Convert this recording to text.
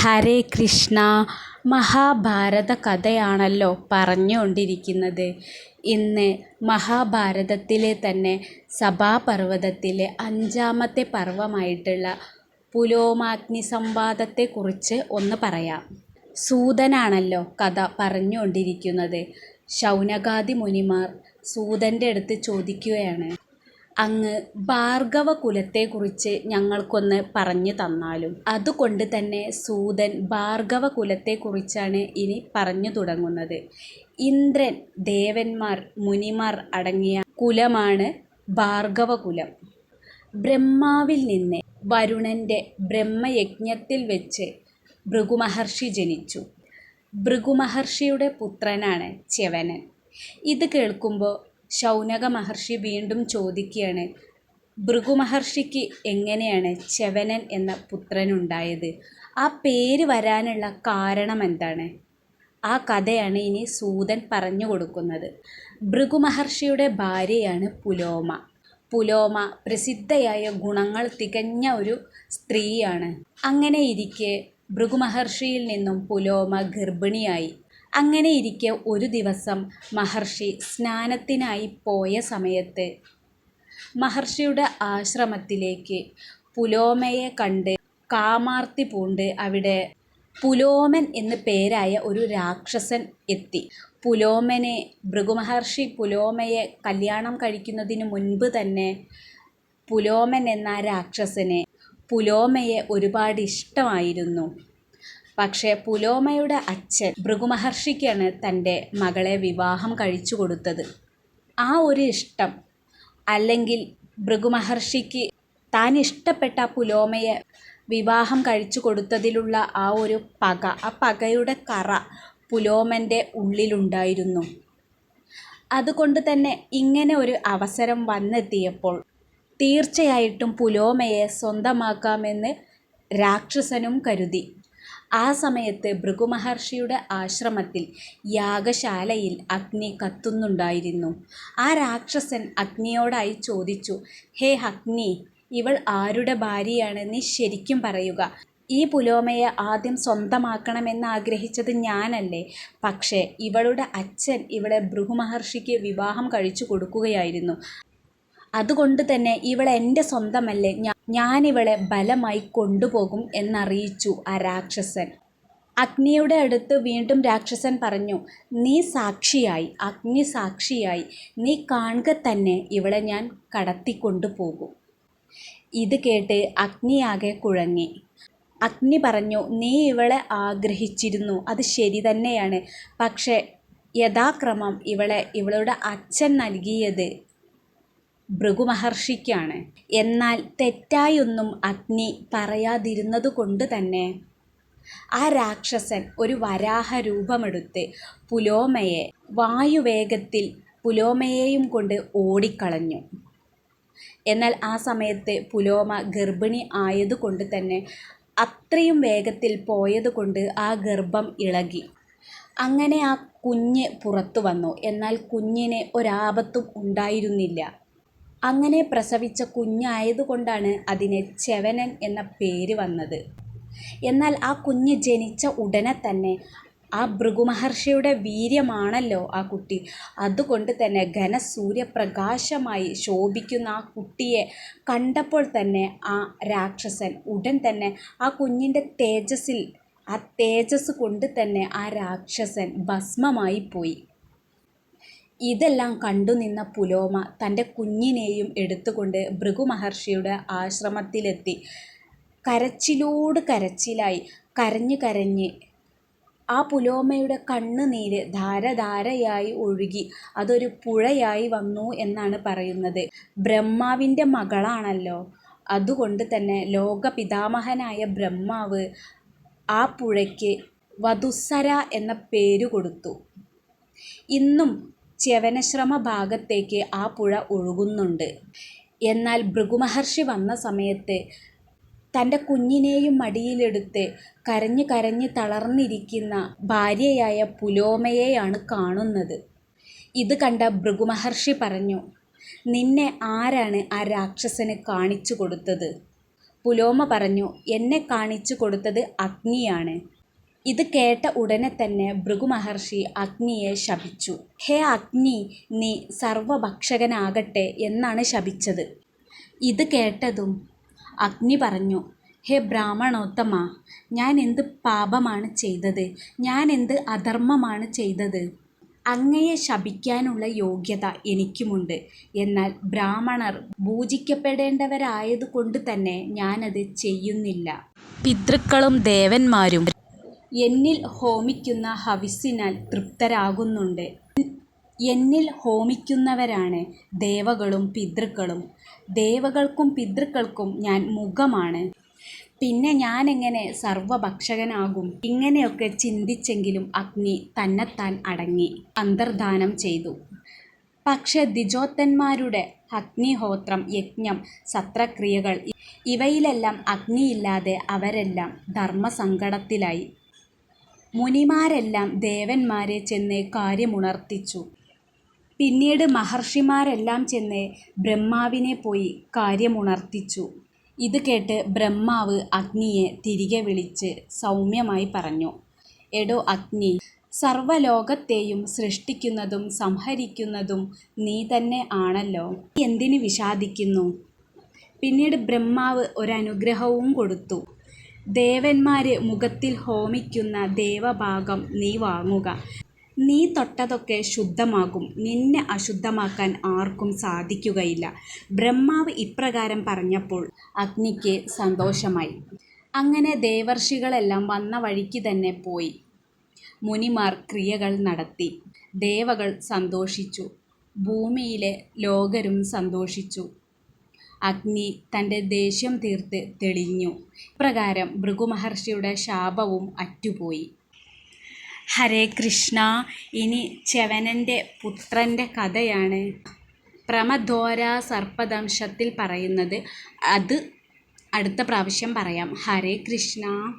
ഹരേ കൃഷ്ണ മഹാഭാരത കഥയാണല്ലോ പറഞ്ഞുകൊണ്ടിരിക്കുന്നത്. ഇന്ന് മഹാഭാരതത്തിലെ തന്നെ സഭാപർവതത്തിലെ അഞ്ചാമത്തെ പർവമായിട്ടുള്ള പുലോമാഗ്നി സംവാദത്തെക്കുറിച്ച് ഒന്ന് പറയാം. സൂതനാണല്ലോ കഥ പറഞ്ഞുകൊണ്ടിരിക്കുന്നത്. ശൗനകാദി മുനിമാർ സൂതന്റെ അടുത്ത് ചോദിക്കുകയാണ്. അങ്ങ് ഭാർഗവ കുലത്തെക്കുറിച്ച് ഞങ്ങൾക്കൊന്ന് പറഞ്ഞു തന്നാലും. അതുകൊണ്ട് തന്നെ സൂതൻ ഭാർഗവ കുലത്തെക്കുറിച്ചാണ് ഇനി പറഞ്ഞു തുടങ്ങുന്നത്. ഇന്ദ്രൻ ദേവന്മാർ മുനിമാർ അടങ്ങിയ കുലമാണ് ഭാർഗവ കുലം ബ്രഹ്മാവിൽ നിന്ന് വരുണന്റെ ബ്രഹ്മയജ്ഞത്തിൽ വെച്ച് ഭൃഗുമഹർഷി ജനിച്ചു. ഭൃഗുമഹർഷിയുടെ പുത്രനാണ് ച്യവനൻ ഇത് കേൾക്കുമ്പോൾ ശൗനക മഹർഷി വീണ്ടും ചോദിക്കുകയാണ് ഭൃഗുമഹർഷിക്ക് എങ്ങനെയാണ് ച്യവനൻ എന്ന പുത്രനുണ്ടായത്? ആ പേര് വരാനുള്ള കാരണം എന്താണ്? ആ കഥയാണ് ഇനി സൂതൻ പറഞ്ഞു കൊടുക്കുന്നത്. ഭൃഗുമഹർഷിയുടെ ഭാര്യയാണ് പുലോമ. പുലോമ പ്രസിദ്ധയായ ഗുണങ്ങൾ തികഞ്ഞ ഒരു സ്ത്രീയാണ്. അങ്ങനെ ഇരിക്കെ ഭൃഗുമഹർഷിയിൽ നിന്നും പുലോമ ഗർഭിണിയായി. അങ്ങനെ ഇരിക്കെ ഒരു ദിവസം മഹർഷി സ്നാനത്തിനായി പോയ സമയത്ത് മഹർഷിയുടെ ആശ്രമത്തിലേക്ക് പുലോമയെ കണ്ട് കാമാർത്തി പൂണ്ട് അവിടെ പുലോമൻ എന്ന് പേരായ ഒരു രാക്ഷസൻ എത്തി. പുലോമനെ ഭൃഗുമഹർഷി പുലോമയെ കല്യാണം കഴിക്കുന്നതിന് മുൻപ് തന്നെ പുലോമൻ എന്ന രാക്ഷസനെ പുലോമയെ ഒരുപാട് ഇഷ്ടമായിരുന്നു. പക്ഷേ പുലോമയുടെ അച്ഛൻ ഭൃഗുമഹർഷിക്കാണ് തന്റെ മകളെ വിവാഹം കഴിച്ചു കൊടുത്തത്. ആ ഒരു ഇഷ്ടം അല്ലെങ്കിൽ ഭൃഗുമഹർഷിക്ക് താൻ ഇഷ്ടപ്പെട്ട പുലോമയെ വിവാഹം കഴിച്ചു കൊടുത്തതിലുള്ള ആ ഒരു പക ആ പകയുടെ കറ പുലോമന്റെ ഉള്ളിലുണ്ടായിരുന്നു. അതുകൊണ്ട് തന്നെ ഇങ്ങനെ ഒരു അവസരം വന്നെത്തിയപ്പോൾ തീർച്ചയായിട്ടും പുലോമയെ സ്വന്തമാക്കാമെന്ന് രാക്ഷസനും കരുതി. ആ സമയത്ത് ഭൃഗുമഹർഷിയുടെ ആശ്രമത്തിൽ യാഗശാലയിൽ അഗ്നി കത്തുന്നുണ്ടായിരുന്നു. ആ രാക്ഷസൻ അഗ്നിയോടായി ചോദിച്ചു ഹേ അഗ്നി ഇവൾ ആരുടെ ഭാര്യയാണ്? നീ ശരിക്കും പറയുക. ഈ പുലോമയെ ആദ്യം സ്വന്തമാക്കണമെന്ന് ആഗ്രഹിച്ചത് ഞാനല്ലേ. പക്ഷേ ഇവളുടെ അച്ഛൻ ഇവളെ ഭൃഗുമഹർഷിക്ക് വിവാഹം കഴിച്ചു കൊടുക്കുകയായിരുന്നു. അതുകൊണ്ട് തന്നെ ഇവൾ എന്റെ സ്വന്തമല്ലേ. ഞാനിവളെ ബലമായി കൊണ്ടുപോകും എന്നറിയിച്ചു ആ രാക്ഷസൻ. അഗ്നിയുടെ അടുത്ത് വീണ്ടും രാക്ഷസൻ പറഞ്ഞു നീ സാക്ഷിയായി അഗ്നി സാക്ഷിയായി നീ കാണുക തന്നെ ഇവളെ ഞാൻ കടത്തിക്കൊണ്ടുപോകും. ഇത് കേട്ട് അഗ്നിയാകെ കുഴങ്ങി. അഗ്നി പറഞ്ഞു നീ ഇവളെ ആഗ്രഹിച്ചിരുന്നു അത് ശരി തന്നെയാണ്. പക്ഷേ യഥാക്രമം ഇവളെ ഇവളുടെ അച്ഛൻ നൽകിയത് ഭൃഗുമഹർഷിക്കാണ്. എന്നാൽ തെറ്റായൊന്നും അഗ്നി പറയാതിരുന്നതുകൊണ്ട് തന്നെ ആ രാക്ഷസൻ ഒരു വരാഹ രൂപമെടുത്ത് പുലോമയെ വായുവേഗത്തിൽ പുലോമയെയും കൊണ്ട് ഓടിക്കളഞ്ഞു. എന്നാൽ ആ സമയത്ത് പുലോമ ഗർഭിണി ആയതുകൊണ്ട് തന്നെ അത്രയും വേഗത്തിൽ പോയതുകൊണ്ട് ആ ഗർഭം ഇളകി. അങ്ങനെ ആ കുഞ്ഞ് പുറത്തു വന്നു. എന്നാൽ കുഞ്ഞിന് ഒരാപത്തും ഉണ്ടായിരുന്നില്ല. അങ്ങനെ പ്രസവിച്ച കുഞ്ഞായതുകൊണ്ടാണ് അതിന് ചെവനൻ എന്ന പേര് വന്നത്. എന്നാൽ ആ കുഞ്ഞ് ജനിച്ച ഉടനെ തന്നെ ആ ഭൃഗുമഹർഷിയുടെ വീര്യമാണല്ലോ ആ കുട്ടി. അതുകൊണ്ട് തന്നെ ഘനസൂര്യപ്രകാശമായി ശോഭിക്കുന്ന ആ കുട്ടിയെ കണ്ടപ്പോൾ തന്നെ ആ രാക്ഷസൻ ഉടൻ തന്നെ ആ കുഞ്ഞിന്റെ തേജസ്സിൽ ആ തേജസ് കൊണ്ട് തന്നെ ആ രാക്ഷസൻ ഭസ്മമായി പോയി. ഇതെല്ലാം കണ്ടുനിന്ന പുലോമ തന്റെ കുഞ്ഞിനെയും എടുത്തുകൊണ്ട് ഭൃഗുമഹർഷിയുടെ ആശ്രമത്തിലെത്തി. കരച്ചിലോട് കരച്ചിലായി. കരഞ്ഞ് കരഞ്ഞ് ആ പുലോമയുടെ കണ്ണുനീര് ധാരധാരയായി ഒഴുകി. അതൊരു പുഴയായി വന്നു എന്നാണ് പറയുന്നത്. ബ്രഹ്മാവിന്റെ മകളാണല്ലോ. അതുകൊണ്ട് തന്നെ ലോകപിതാമഹനായ ബ്രഹ്മാവ് ആ പുഴയ്ക്ക് വധുസര എന്ന പേര് കൊടുത്തു. ഇന്നും ച്യവനശ്രമ ഭാഗത്തേക്ക് ആ പുഴ ഒഴുകുന്നുണ്ട്. എന്നാൽ ഭൃഗുമഹർഷി വന്ന സമയത്ത് തന്റെ കുഞ്ഞിനെയും മടിയിലെടുത്ത് കരഞ്ഞ് കരഞ്ഞ് തളർന്നിരിക്കുന്ന ഭാര്യയായ പുലോമയെയാണ് കാണുന്നത്. ഇത് കണ്ട ഭൃഗുമഹർഷി പറഞ്ഞു നിന്നെ ആരാണ് ആ രാക്ഷസന് കാണിച്ചു കൊടുത്തത്? പുലോമ പറഞ്ഞു എന്നെ കാണിച്ചു കൊടുത്തത് അഗ്നിയാണ്. ഇത് കേട്ട ഉടനെ തന്നെ ഭൃഗുമഹർഷി അഗ്നിയെ ശപിച്ചു. ഹേ അഗ്നി നീ സർവഭക്ഷകനാകട്ടെ എന്നാണ് ശപിച്ചത്. ഇത് കേട്ടതും അഗ്നി പറഞ്ഞു ഹേ ബ്രാഹ്മണോത്തമ ഞാൻ എന്ത് പാപമാണ് ചെയ്തത്? ഞാൻ എന്ത് അധർമ്മമാണ് ചെയ്തത്? അങ്ങയെ ശപിക്കാനുള്ള യോഗ്യത എനിക്കുമുണ്ട്. എന്നാൽ ബ്രാഹ്മണർ പൂജിക്കപ്പെടേണ്ടവരായതുകൊണ്ട് തന്നെ ഞാനത് ചെയ്യുന്നില്ല. പിതൃക്കളും ദേവന്മാരും എന്നിൽ ഹോമിക്കുന്ന ഹവിസ്സിനാൽ തൃപ്തരാകുന്നുണ്ട്. എന്നിൽ ഹോമിക്കുന്നവരാണ് ദേവകളും പിതൃക്കളും. ദേവകൾക്കും പിതൃക്കൾക്കും ഞാൻ മുഖമാണ്. പിന്നെ ഞാനെങ്ങനെ സർവഭക്ഷകനാകും? ഇങ്ങനെയൊക്കെ ചിന്തിച്ചെങ്കിലും അഗ്നി തന്നെത്താൻ അടങ്ങി. അന്തർധാനം ചെയ്തു. പക്ഷെ ദ്വിജോത്തന്മാരുടെ അഗ്നിഹോത്രം യജ്ഞം സത്രക്രിയകൾ ഇവയിലെല്ലാം അഗ്നിയില്ലാതെ അവരെല്ലാം ധർമ്മസങ്കടത്തിലായി. മുനിമാരെല്ലാം ദേവന്മാരെ ചെന്ന് കാര്യമുണർത്തിച്ചു. പിന്നീട് മഹർഷിമാരെല്ലാം ചെന്ന് ബ്രഹ്മാവിനെ പോയി കാര്യമുണർത്തിച്ചു. ഇത് കേട്ട് ബ്രഹ്മാവ് അഗ്നിയെ തിരികെ വിളിച്ച് സൗമ്യമായി പറഞ്ഞു എടോ അഗ്നി സർവലോകത്തെയും സൃഷ്ടിക്കുന്നതും സംഹരിക്കുന്നതും നീ തന്നെ ആണല്ലോ. എന്തിന് വിഷാദിക്കുന്നു? പിന്നീട് ബ്രഹ്മാവ് ഒരനുഗ്രഹവും കൊടുത്തു. ദേവന്മാര് മുഖത്തിൽ ഹോമിക്കുന്ന ദേവഭാഗം നീ വാങ്ങുക. നീ തൊട്ടതൊക്കെ ശുദ്ധമാകും. നിന്നെ അശുദ്ധമാക്കാൻ ആർക്കും സാധിക്കുകയില്ല. ബ്രഹ്മാവ് ഇപ്രകാരം പറഞ്ഞപ്പോൾ അഗ്നിക്ക് സന്തോഷമായി. അങ്ങനെ ദേവർഷികളെല്ലാം വന്ന വഴിക്ക് തന്നെ പോയി. മുനിമാർ ക്രിയകൾ നടത്തി. ദേവകൾ സന്തോഷിച്ചു. ഭൂമിയിലെ ലോകരും സന്തോഷിച്ചു. അഗ്നി തന്റെ ദേഷ്യം തീർത്ത് തെളിഞ്ഞു. ഇപ്രകാരം ഭൃഗുമഹർഷിയുടെ ശാപവും അറ്റുപോയി. ഹരേ കൃഷ്ണ ഇനി ചെവനന്റെ പുത്രന്റെ കഥയാണ് പ്രമധോര സർപ്പദംശത്തിൽ പറയുന്നത്. അത് അടുത്ത പ്രാവശ്യം പറയാം. ഹരേ കൃഷ്ണ.